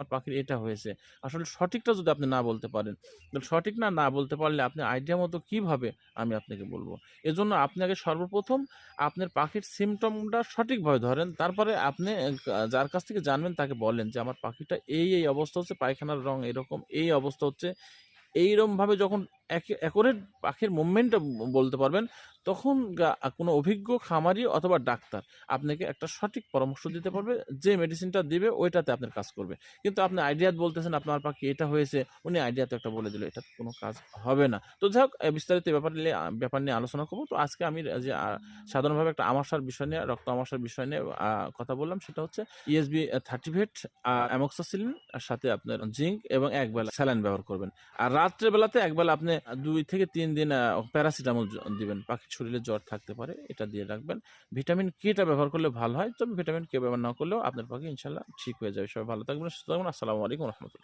আমার পাখির এটা হয়েছে। আসলে সঠিকটা যদি আপনি না বলতে পারেন সঠিক না না বলতে পারলে আপনি আইডিয়া মতো কীভাবে আমি আপনাকে বলব? এজন্য আপনি আগে সর্বপ্রথম আপনার পাখির সিমটমটা সঠিকভাবে ধরেন, তারপরে আপনি যার কাছ থেকে জানবেন তাকে বলেন যে, আমার পাখিটা এই এই অবস্থা হচ্ছে, পায়খানার রং এরকম, এই অবস্থা হচ্ছে। এইরকমভাবে যখন অ্যাকোরেট পাখির মুভমেন্টটা বলতে পারবেন, তখন কোনো অভিজ্ঞ খামারি অথবা ডাক্তার আপনাকে একটা সঠিক পরামর্শ দিতে পারবে, যে মেডিসিনটা দিবে, ওইটাতে আপনার কাজ করবে। কিন্তু আপনি আইডিয়া বলতেছেন, আপনার পাখি এটা হয়েছে। উনি আইডিয়া তো একটা বলে দিল এটা কোনো কাজ হবে না। তো যাই হোক বিস্তারিত ব্যাপার নিয়ে ব্যাপার নিয়ে আলোচনা করব। তো আজকে আমি যে সাধারণভাবে একটা আমাশার বিষয় নিয়ে, রক্ত আমাশার বিষয় নিয়ে কথা বললাম, সেটা হচ্ছে ইএসবি থার্টি ভেট অ্যামক্সাসিলিন সাথে আপনার জিঙ্ক এবং একবেলা স্যালাইন ব্যবহার করবেন। আর রাত্রেবেলাতে একবেলা আপনি দুই থেকে তিন দিন প্যারাসিটামল দিবেন। পাখির শরীরে জ্বর থাকতে পারে, এটা দিয়ে রাখবেন। ভিটামিন কেটা ব্যবহার করলে ভালো হয়, তবে ভিটামিন কে ব্যবহার না করলেও আপনার পাখি ইনশাল্লাহ ঠিক হয়ে যাবে। সবাই ভালো থাকবেন, সুস্থ থাকবেন। আসসালামু আলাইকুম রহমতুল্লাহ।